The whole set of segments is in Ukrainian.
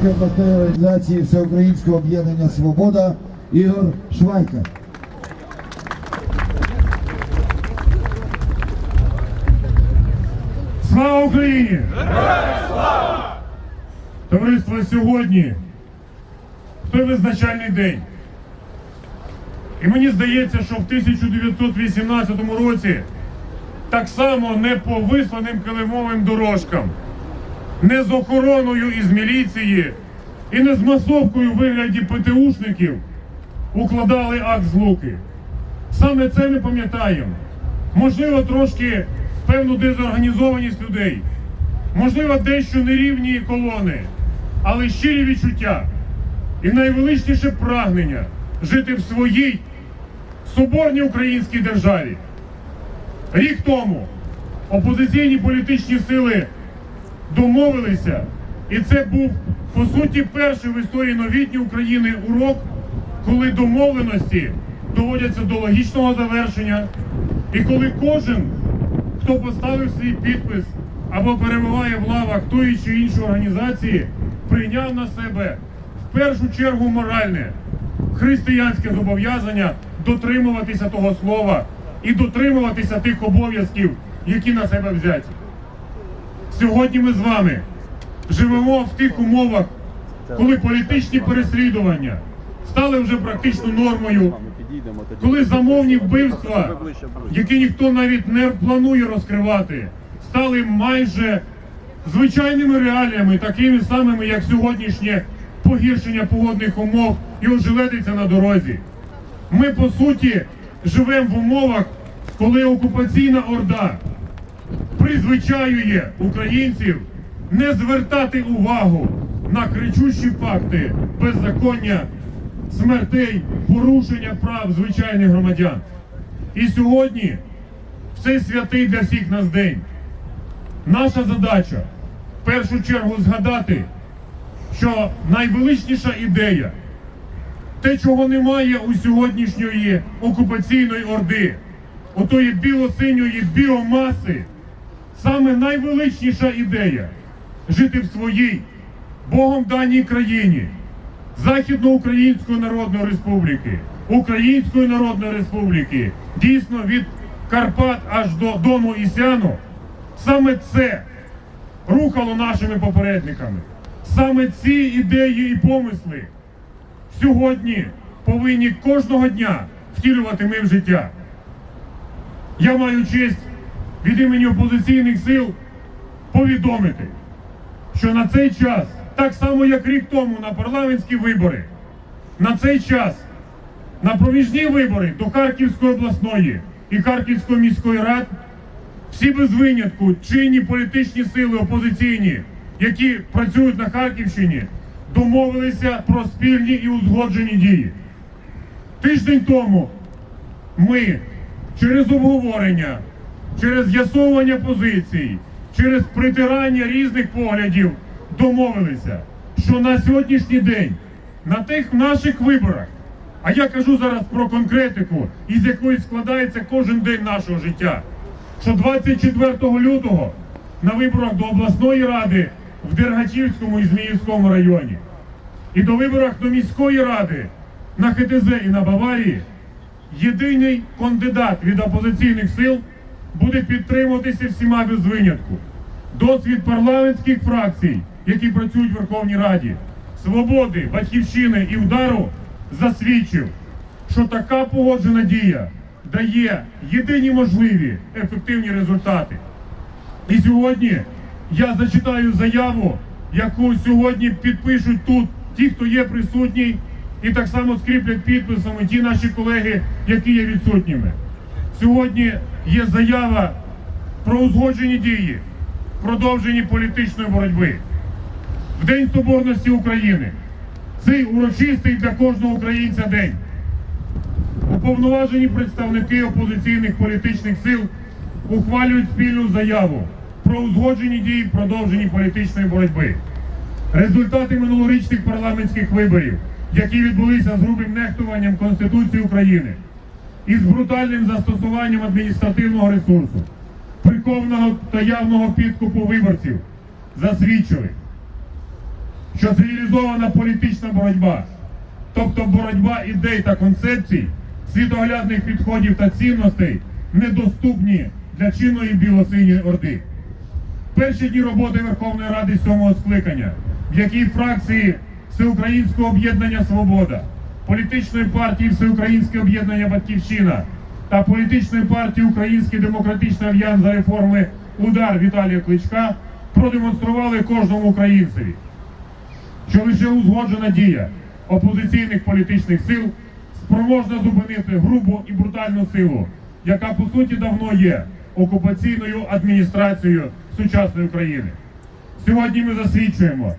Харківської обласної організації Всеукраїнського об'єднання Свобода Ігор Швайка. Слава Україні! Слава! Товариство сьогодні той визначальний день. І мені здається, що в 1918 році так само не по висланим килимовим дорожкам, не з охороною із міліції і не з масовкою у вигляді ПТУшників укладали акт злуки. Саме це ми пам'ятаємо. Можливо, трошки певну дезорганізованість людей, можливо, дещо нерівні колони, але щирі відчуття і найвеличніше прагнення жити в своїй соборній українській державі. Рік тому опозиційні політичні сили домовилися, і це був по суті перший в історії новітньої України урок, коли домовленості доводяться до логічного завершення, і коли кожен, хто поставив свій підпис або перебуває в лавах тої чи іншої організації, прийняв на себе в першу чергу моральне християнське зобов'язання дотримуватися того слова і дотримуватися тих обов'язків, які на себе взяті. Сьогодні ми з вами живемо в тих умовах, коли політичні переслідування стали вже практично нормою, коли замовні вбивства, які ніхто навіть не планує розкривати, стали майже звичайними реаліями, такими самими, як сьогоднішнє погіршення погодних умов і ожеледиця на дорозі. Ми по суті живемо в умовах, коли окупаційна орда призвичаює українців не звертати увагу на кричущі факти беззаконня, смертей, порушення прав звичайних громадян. І сьогодні, в святий для всіх нас день, наша задача в першу чергу згадати, що найвеличніша ідея, те, чого немає у сьогоднішньої окупаційної орди, отої біло-синьої біомаси, саме найвеличніша ідея жити в своїй Богом даній країні, Західноукраїнської Народної Республіки, Української Народної Республіки, дійсно від Карпат аж до Дону і Сяну, саме це рухало нашими попередниками. Саме ці ідеї і помисли сьогодні повинні кожного дня втілювати ми в життя. Я маю честь від імені опозиційних сил повідомити, що на цей час, так само як рік тому на парламентські вибори, на цей час на проміжні вибори до Харківської обласної і Харківської міської рад всі без винятку чинні політичні сили опозиційні, які працюють на Харківщині, домовилися про спільні і узгоджені дії. Тиждень тому ми через обговорення, через з'ясовування позицій, через притирання різних поглядів домовилися, що на сьогоднішній день на тих наших виборах, а я кажу зараз про конкретику, із якої складається кожен день нашого життя, що 24 лютого на виборах до обласної ради в Дергачівському і Зміївському районі і до виборах до міської ради на ХТЗ і на Баварії єдиний кандидат від опозиційних сил буде підтримуватися всіма без винятку. Досвід парламентських фракцій, які працюють в Верховній Раді, свободи, батьківщини і удару засвідчив, що така погоджена дія дає єдині можливі ефективні результати. І сьогодні я зачитаю заяву, яку сьогодні підпишуть тут ті, хто є присутній, і так само скріплять підписами ті наші колеги, які є відсутніми. Сьогодні є заява про узгоджені дії, продовжені політичної боротьби. В День Соборності України. Цей урочистий для кожного українця день. Уповноважені представники опозиційних політичних сил ухвалюють спільну заяву про узгоджені дії в продовженні політичної боротьби. Результати минулорічних парламентських виборів, які відбулися з грубим нехтуванням Конституції України і з брутальним застосуванням адміністративного ресурсу, прихованого та явного підкупу виборців, засвідчили, що цивілізована політична боротьба, тобто боротьба ідей та концепцій, світоглядних підходів та цінностей, недоступні для чинної білосиньої орди. Перші дні роботи Верховної Ради сьомого скликання, в якій фракції Всеукраїнського об'єднання Свобода, політичної партії Всеукраїнське об'єднання Батьківщина та політичної партії Український демократичний альянс за реформи Удар Віталія Кличка продемонстрували кожному українцеві, що лише узгоджена дія опозиційних політичних сил спроможна зупинити грубу і брутальну силу, яка по суті давно є окупаційною адміністрацією сучасної України. Сьогодні ми засвідчуємо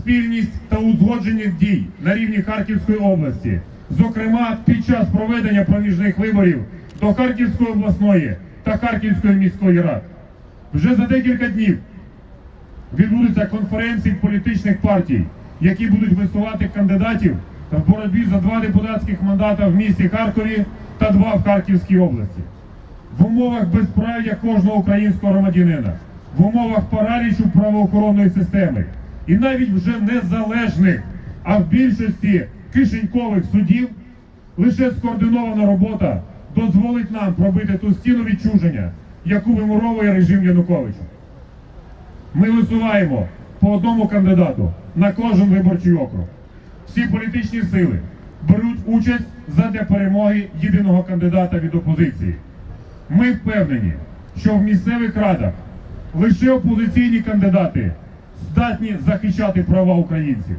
спільність та узгодженість дій на рівні Харківської області, зокрема під час проведення проміжних виборів до Харківської обласної та Харківської міської рад. Вже за декілька днів відбудуться конференції політичних партій, які будуть висувати кандидатів в боротьбі за два депутатських мандата в місті Харкові та два в Харківській області. В умовах безправ'я кожного українського громадянина, в умовах паралічу правоохоронної системи і навіть вже незалежних, а в більшості кишенькових судів, лише скоординована робота дозволить нам пробити ту стіну відчуження, яку вимуровує режим Януковича. Ми висуваємо по одному кандидату на кожен виборчий округ. Всі політичні сили беруть участь задля перемоги єдиного кандидата від опозиції. Ми впевнені, що в місцевих радах лише опозиційні кандидати здатні захищати права українців.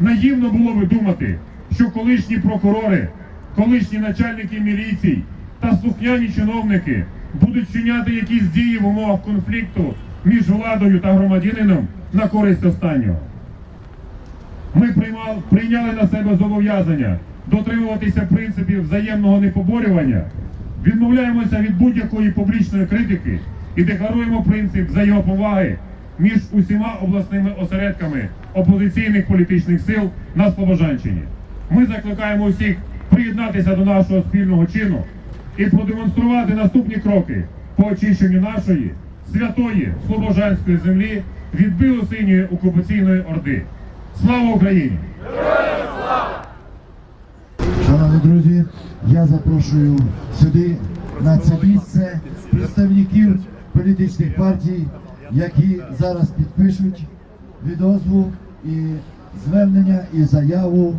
Наївно було би думати, що колишні прокурори, колишні начальники міліцій та слухняні чиновники будуть вчиняти якісь дії в умовах конфлікту між владою та громадянином на користь останнього. Ми приймали, прийняли на себе зобов'язання дотримуватися принципів взаємного непоборювання, відмовляємося від будь-якої публічної критики і декларуємо принцип взаємоповаги між усіма обласними осередками опозиційних політичних сил на Слобожанщині. Ми закликаємо усіх приєднатися до нашого спільного чину і продемонструвати наступні кроки по очищенню нашої святої Слобожанської землі від білосиньої окупаційної орди. Слава Україні! Шановні друзі, я запрошую сюди на це місце представників політичних партій, які зараз підпишуть відозву і звернення і заяву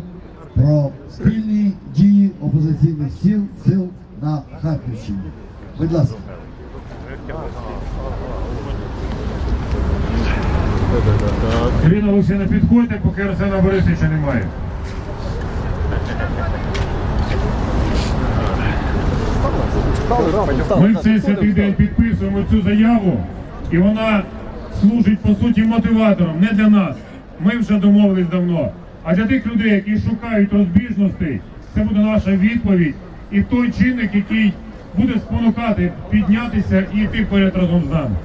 про спільні дії опозиційних сил сил на Харківщині. Будь ласка. Ірина Олексійовна, підходьте, поки Арсена Борисовича немає. Ми в цей святий день підписуємо цю заяву, і вона служить по суті мотиватором не для нас. Ми вже домовились давно. А для тих людей, які шукають розбіжностей, це буде наша відповідь і той чинник, який буде спонукати піднятися і йти вперед разом з нами.